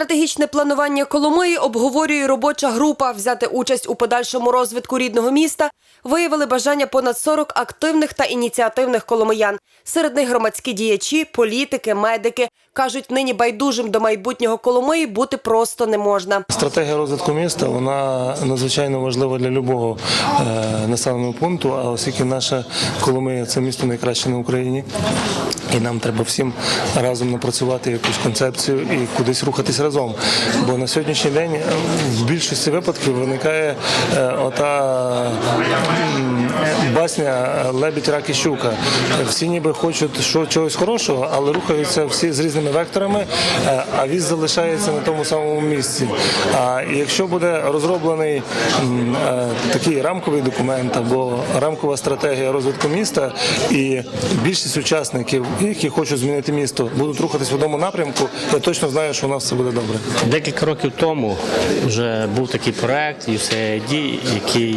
Стратегічне планування Коломиї обговорює робоча група. Взяти участь у подальшому розвитку рідного міста виявили бажання понад 40 активних та ініціативних коломиян. Серед них громадські діячі, політики, медики. Кажуть, нині байдужим до майбутнього Коломиї бути просто не можна. Стратегія розвитку міста вона надзвичайно важлива для любого е, населеного пункту. А оскільки наша Коломия це місто найкраще на Україні, і нам треба всім разом напрацювати якусь концепцію і кудись рухатись разом. Бо на сьогоднішній день е, в більшості випадків виникає е, ота басня лебідь, рак і щука. Всі ніби хочуть що, чогось хорошого, але рухаються всі з різними векторами, е, а віз залишається на тому самому місці. А якщо буде розроблений е, такий рамковий документ або рамкова стратегія розвитку міста, і більшість учасників, які хочуть змінити місто, будуть рухатись в одному напрямку, я точно знаю, що у нас все буде добре. Декілька років тому вже був такий проект USAID, який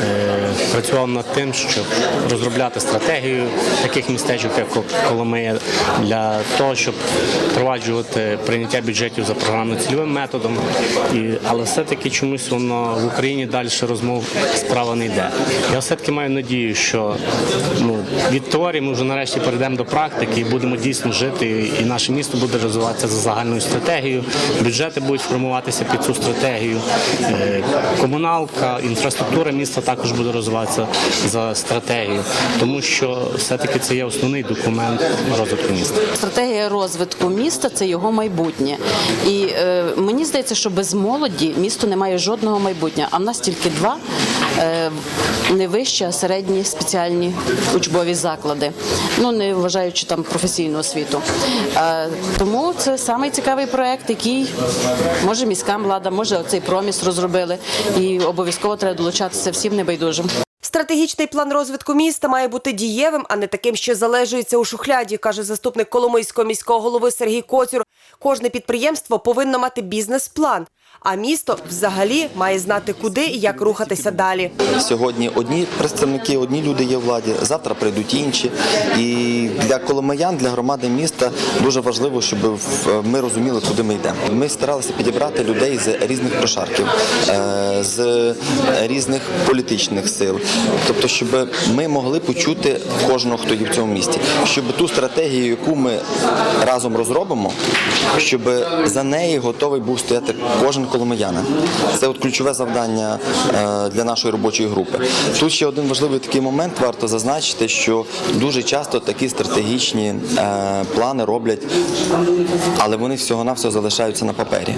е, працював над тим, щоб розробляти стратегію таких містечок, як Коломия, для того, щоб впроваджувати прийняття бюджетів за програмно-цільовим методом. І, але все-таки чомусь воно в Україні далі розмов справа не йде. Я все-таки маю надію, що ну, від теорії ми вже нарешті перейдемо до практики і будемо дійсно жити, і наше місто буде розвиватися за загальною стратегією. Бюджети будуть формуватися під цю стратегію. Е, Комуналка, інфраструктура міста також буде розвиватися за стратегією, тому що все-таки це є основний документ розвитку міста. Стратегія розвитку міста це його майбутнє. І е, мені здається, що без молоді місто не має жодного майбутнього. А в нас тільки два е, не вищі, а середні спеціальні учбові заклади. Ну не вважаючи там професійну освіту. Е, тому це самий цікавий проект, який може міська влада, може цей проміс розробили. І обов'язково треба долучатися всім небайдужим. Стратегічний план розвитку міста має бути дієвим, а не таким, що залежується у шухляді, каже заступник Коломийського міського голови Сергій Коцюр. Кожне підприємство повинно мати бізнес-план, а місто взагалі має знати, куди і як рухатися далі. Сьогодні одні представники, одні люди є в владі, завтра прийдуть інші. І для коломиян, для громади міста дуже важливо, щоб ми розуміли, куди ми йдемо. Ми старалися підібрати людей з різних прошарків, е, з різних політичних сил. Тобто, щоб ми могли почути кожного, хто є в цьому місті, щоб ту стратегію, яку ми разом розробимо, щоб за неї готовий був стояти кожен коломиянин. Це от ключове завдання е, для нашої робочої групи. Тут ще один важливий такий момент варто зазначити, що дуже часто такі стратегічні е, плани роблять, але вони всього-навсього залишаються на папері.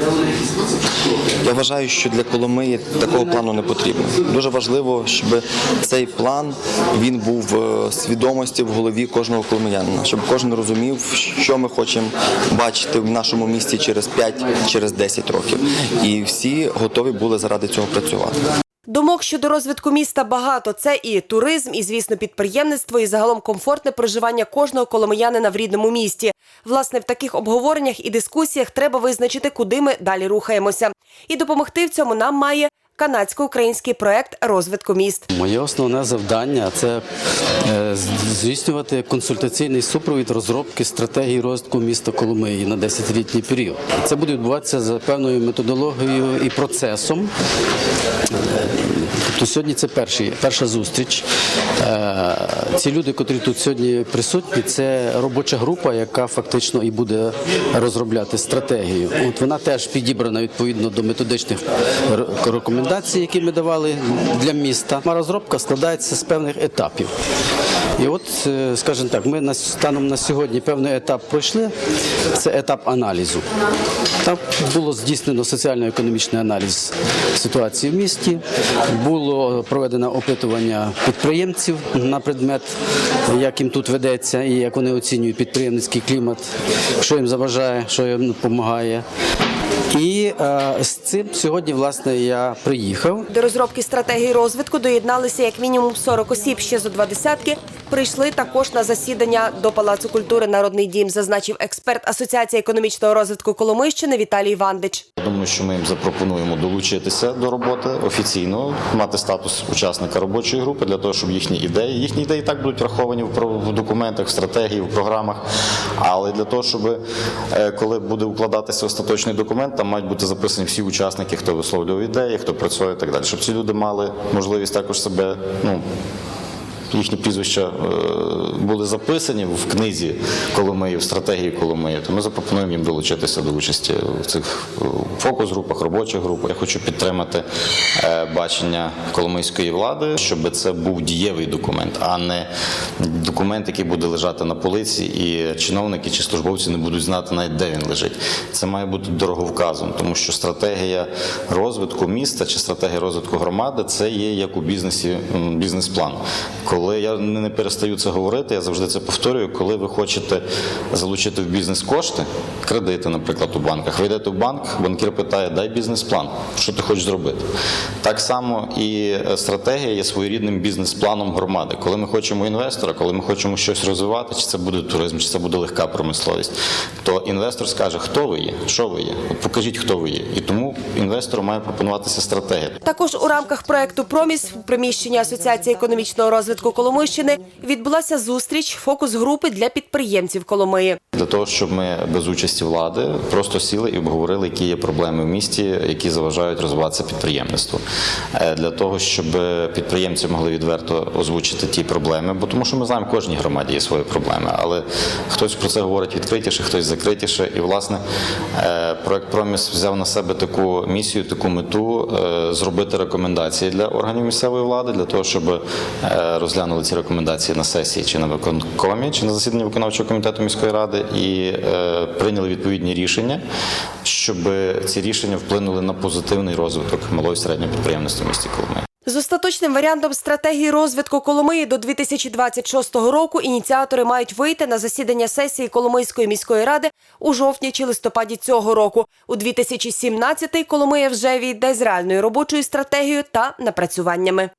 Я вважаю, що для Коломиї такого плану не потрібно. Дуже важливо, щоб цей план він був в свідомості в голові кожного коломиянина, щоб кожен розумів, що ми хочемо бачити в нашому місті через 5, через 10 років. І всі готові були заради цього працювати. Думок щодо розвитку міста багато. Це і туризм, і звісно, підприємництво, і загалом комфортне проживання кожного коломиянина в рідному місті. Власне, в таких обговореннях і дискусіях треба визначити, куди ми далі рухаємося. І допомогти в цьому нам має канадсько-український проект розвитку міст. Моє основне завдання це е, здійснювати консультаційний супровід розробки стратегії розвитку міста Коломиї на 10-літній період. Це буде відбуватися за певною методологією і процесом. Тобто сьогодні це перший, перша зустріч. Е, Ці люди, котрі тут сьогодні присутні, це робоча група, яка фактично і буде розробляти стратегію. От вона теж підібрана відповідно до методичних р- рекомендацій, які ми давали для міста. Розробка складається з певних етапів. І от, е, скажімо так, ми станом на сьогодні певний етап пройшли. Це етап аналізу. Там було здійснено соціально-економічний аналіз ситуації в місті. Було проведено опитування підприємців на предмет, як їм тут ведеться і як вони оцінюють підприємницький клімат, що їм заважає, що їм допомагає. І е, з цим сьогодні, власне, я приїхав. До розробки стратегії розвитку доєдналися як мінімум 40 осіб. Ще зо два десятки прийшли також на засідання до Палацу культури Народний дім, зазначив експерт Асоціації економічного розвитку Коломийщини Віталій Вандич. Я Думаю, що ми їм запропонуємо долучитися до роботи офіційно, мати статус учасника робочої групи для того, щоб їхні ідеї, їхні ідеї так будуть враховані в про- документах, в стратегії, в програмах. Але для того, щоб е, коли буде укладатися остаточний документ, документ, там мають бути записані всі учасники, хто висловлював ідеї, хто працює і так далі. Щоб ці люди мали можливість також себе, ну. Їхні прізвища е, були записані в книзі Коломиї, в стратегії Коломиї, то ми запропонуємо їм долучитися до участі в цих е, фокус-групах, робочих групах. Я хочу підтримати е, бачення коломийської влади, щоб це був дієвий документ, а не документ, який буде лежати на полиці, і чиновники чи службовці не будуть знати навіть де він лежить. Це має бути дороговказом, тому що стратегія розвитку міста чи стратегія розвитку громади це є як у бізнесі бізнес-план. Коли я не перестаю це говорити, я завжди це повторюю. Коли ви хочете залучити в бізнес кошти, кредити, наприклад, у банках, ви йдете в банк, банкір питає, дай бізнес-план, що ти хочеш зробити. Так само і е, стратегія є своєрідним бізнес-планом громади. Коли ми хочемо інвестора, коли ми хочемо щось розвивати, чи це буде туризм, чи це буде легка промисловість, то інвестор скаже, хто ви є, що ви є, покажіть, хто ви є. І тому інвестору має пропонуватися стратегія. Також у рамках проекту Проміс в приміщенні Асоціації економічного розвитку Коломийщини відбулася зустріч фокус-групи для підприємців Коломиї. Для того, щоб ми без участі влади просто сіли і обговорили, які є проблеми в місті, які заважають розвиватися підприємництву. Е, Для того, щоб підприємці могли відверто озвучити ті проблеми, бо тому що ми знаємо, кожній громаді є свої проблеми, але хтось про це говорить відкритіше, хтось закритіше. І, власне, е, проект Проміс взяв на себе таку місію, таку мету е, зробити рекомендації для органів місцевої влади, для того, щоб е, розглянули ці рекомендації на сесії чи на виконкомі, чи на засіданні виконавчого комітету міської ради, і е, прийняли відповідні рішення, щоб ці рішення вплинули на позитивний розвиток малого і середнього підприємництва в місті Коломиї. З остаточним варіантом стратегії розвитку Коломиї до 2026 року ініціатори мають вийти на засідання сесії Коломийської міської ради у жовтні чи листопаді цього року. У 2017-й Коломия вже війде з реальною робочою стратегією та напрацюваннями.